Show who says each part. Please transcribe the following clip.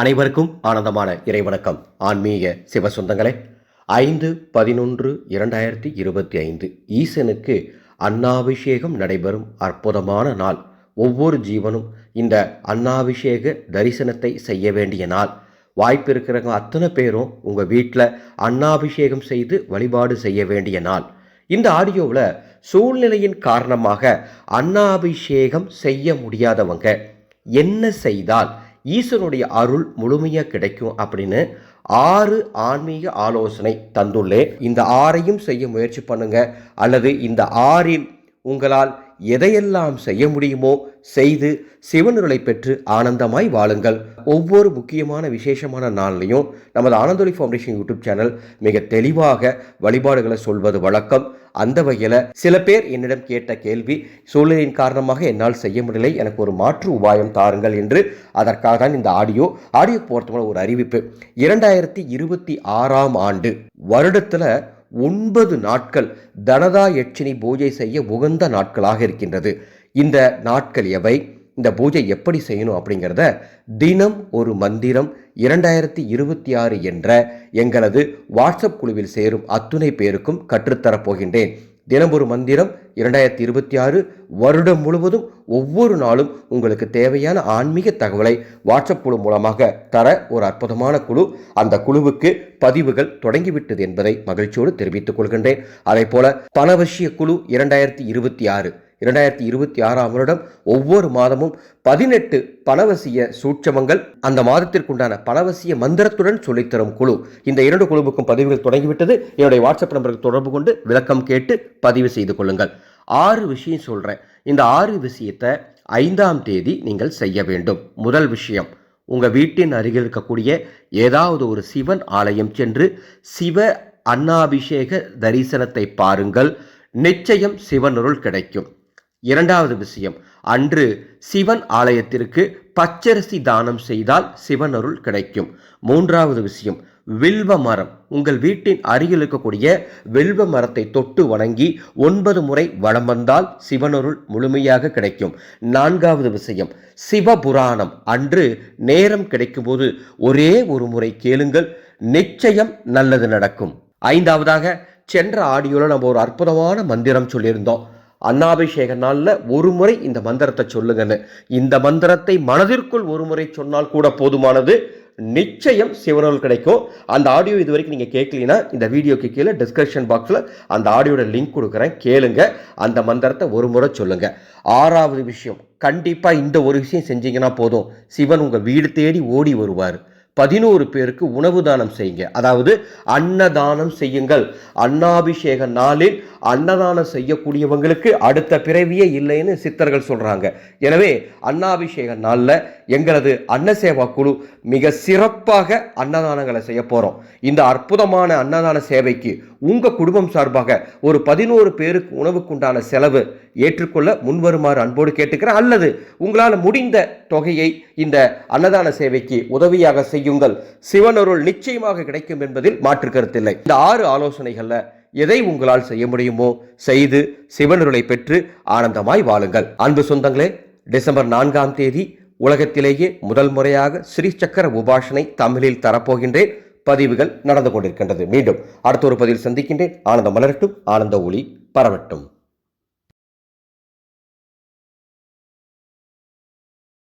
Speaker 1: அனைவருக்கும் ஆனந்தமான இறைவணக்கம். ஆன்மீக சிவசொந்தங்களே ஐந்து பதினொன்று இரண்டாயிரத்தி இருபத்தி ஐந்து ஈசனுக்கு அன்னாபிஷேகம் நடைபெறும் அற்புதமான நாள். ஒவ்வொரு ஜீவனும் இந்த அன்னாபிஷேக தரிசனத்தை செய்ய வேண்டிய நாள். வாய்ப்பு இருக்கிறவங்க அத்தனை பேரும் உங்கள் வீட்டில் அன்னாபிஷேகம் செய்து வழிபாடு செய்ய வேண்டிய நாள். இந்த ஆடியோவில் சூழ்நிலையின் காரணமாக அன்னாபிஷேகம் செய்ய முடியாதவங்க என்ன செய்தால் ஈசனுடைய அருள் முழுமையாக கிடைக்கும் அப்படின்னு ஆறு ஆன்மீக ஆலோசனை தந்துள்ளேன் இந்த ஆறையும் செய்ய முயற்சி பண்ணுங்க. அல்லது இந்த ஆறில் உங்களால் எதையெல்லாம் செய்ய முடியுமோ செய்து சிவனுருளை பெற்று ஆனந்தமாய் வாழுங்கள். ஒவ்வொரு முக்கியமான விசேஷமான நாள்லையும் நமது ஆனந்தொலி ஃபவுண்டேஷன் யூடியூப் சேனல் மிக தெளிவாக வழிபாடுகளை சொல்வது வழக்கம். அந்த வகையில் சில பேர் என்னிடம் கேட்ட கேள்வி சூழ்நிலையின் காரணமாக என்னால் செய்ய முடியலை எனக்கு ஒரு மாற்று உபாயம் தாருங்கள் என்று. அதற்காக தான் இந்த ஆடியோ ஆடியோ பொறுத்தவரை ஒரு அறிவிப்பு. இரண்டாயிரத்தி இருபத்தி ஆறாம் ஆண்டு வருடத்தில் ஒன்பது நாட்கள் தனதா யட்சினி பூஜை செய்ய உகந்த நாட்களாக இருக்கின்றது. இந்த நாட்கள் எவை? இந்த பூஜை எப்படி செய்யணும் அப்படிங்கிறத தினம் ஒரு மந்திரம் இரண்டாயிரத்தி இருபத்தி ஆறு என்ற எங்களது வாட்ஸ்அப் குழுவில் சேரும் அத்துணை பேருக்கும் கற்றுத்தரப் போகின்றேன். தினம் ஒரு மந்திரம் இரண்டாயிரத்தி இருபத்தி ஆறு வருடம் முழுவதும் ஒவ்வொரு நாளும் உங்களுக்கு தேவையான ஆன்மீக தகவலை வாட்ஸ்அப் குழு மூலமாக தர ஒரு அற்புதமான குழு. அந்த குழுவுக்கு பதிவுகள் தொடங்கிவிட்டது என்பதை மகிழ்ச்சியோடு தெரிவித்துக் கொள்கின்றேன். அதே போல பணவசிய குழு இரண்டாயிரத்தி இருபத்தி ஆறு இரண்டாயிரத்தி இருபத்தி ஆறாம் வருடம் ஒவ்வொரு மாதமும் பதினெட்டு பணவசிய சூட்சமங்கள் அந்த மாதத்திற்குண்டான பணவசிய மந்திரத்துடன் சொல்லித்தரும் குழு. இந்த இரண்டு குழுவுக்கும் பதிவுகள் தொடங்கிவிட்டது. என்னுடைய வாட்ஸ்அப் நம்பருக்கு தொடர்பு கொண்டு விளக்கம் கேட்டு பதிவு செய்து கொள்ளுங்கள். ஆறு விஷயம் சொல்கிறேன் இந்த ஆறு விஷயத்தை ஐந்தாம் தேதி நீங்கள் செய்ய வேண்டும். முதல் விஷயம் உங்கள் வீட்டின் அருகில் இருக்கக்கூடிய ஏதாவது ஒரு சிவன் ஆலயம் சென்று சிவ அன்னாபிஷேக தரிசனத்தை பாருங்கள். நிச்சயம் சிவனருள் கிடைக்கும். இரண்டாவது விஷயம். அன்று சிவன் ஆலயத்திற்கு பச்சரிசி தானம் செய்தால் சிவனருள் கிடைக்கும். மூன்றாவது விஷயம். வில்வ மரம். உங்கள் வீட்டின் அருகில் இருக்கக்கூடிய வில்வ மரத்தை தொட்டு வணங்கி ஒன்பது முறை வளம் வந்தால் சிவனருள் முழுமையாக கிடைக்கும். நான்காவது விஷயம். சிவபுராணம். அன்று நேரம் கிடைக்கும்போது ஒரே ஒரு முறை கேளுங்கள் நிச்சயம் நல்லது நடக்கும். ஐந்தாவதாக சென்ற ஆடியோவில் நம்ம ஒரு அற்புதமான மந்திரம் சொல்லியிருந்தோம். அன்னாபிஷேக நாளில் ஒரு முறை இந்த மந்திரத்தை சொல்லுங்கன்னு. இந்த மந்திரத்தை மனதிற்குள் ஒரு முறை சொன்னால் கூட போதுமானது. நிச்சயம் சிவனல் கிடைக்கும். அந்த ஆடியோ இது வரைக்கும் நீங்கள் கேட்கலீன்னா இந்த வீடியோக்கு கீழே டிஸ்கிரிப்ஷன் பாக்ஸில் அந்த ஆடியோட லிங்க் கொடுக்குறேன். கேளுங்க. அந்த மந்திரத்தை ஒரு முறை சொல்லுங்க. ஆறாவது விஷயம் கண்டிப்பாக இந்த ஒரு விஷயம் செஞ்சீங்கன்னா போதும். சிவன் உங்கள் வீடு தேடி ஓடி வருவார். பதினோரு பேருக்கு உணவு தானம் செய்யுங்க. அதாவது அன்னதானம் செய்யுங்கள். அன்னாபிஷேக நாளில் அன்னதானம் செய்யக்கூடியவங்களுக்கு அடுத்த பிறவியே இல்லைன்னு சித்தர்கள் சொல்கிறாங்க எனவே அன்னாபிஷேக நாளில் எங்களது அன்னசேவா குழு மிக சிறப்பாக அன்னதானங்களை செய்ய போகிறோம் இந்த அற்புதமான அன்னதான சேவைக்கு உங்கள் குடும்பம் சார்பாக ஒரு பதினோரு பேருக்கு உணவுக்குண்டான செலவு ஏற்றுக்கொள்ள முன்வருமாறு அன்போடு கேட்டுக்கிறேன். அல்லது உங்களால் முடிந்த தொகையை இந்த அன்னதான சேவைக்கு உதவியாக செய்யுங்கள். சிவனருள் நிச்சயமாக கிடைக்கும் என்பதில் மாற்று கருத்தில்லை இந்த ஆறு ஆலோசனைகளில் எதை உங்களால் செய்ய முடியுமோ செய்து சிவனருளை பெற்று ஆனந்தமாய் வாழுங்கள். அன்பு சொந்தங்களே டிசம்பர் நான்காம் தேதி உலகத்திலேயே முதல் முறையாக ஸ்ரீ சக்கர உபாஷனை தமிழில் தரப்போகின்றேன். பதிவுகள் நடந்து கொண்டிருக்கின்றது. மீண்டும் அடுத்த ஒரு பதிவில் சந்திக்கின்றேன். ஆனந்தம் மலரட்டும் ஆனந்த ஒளி பரவட்டும்.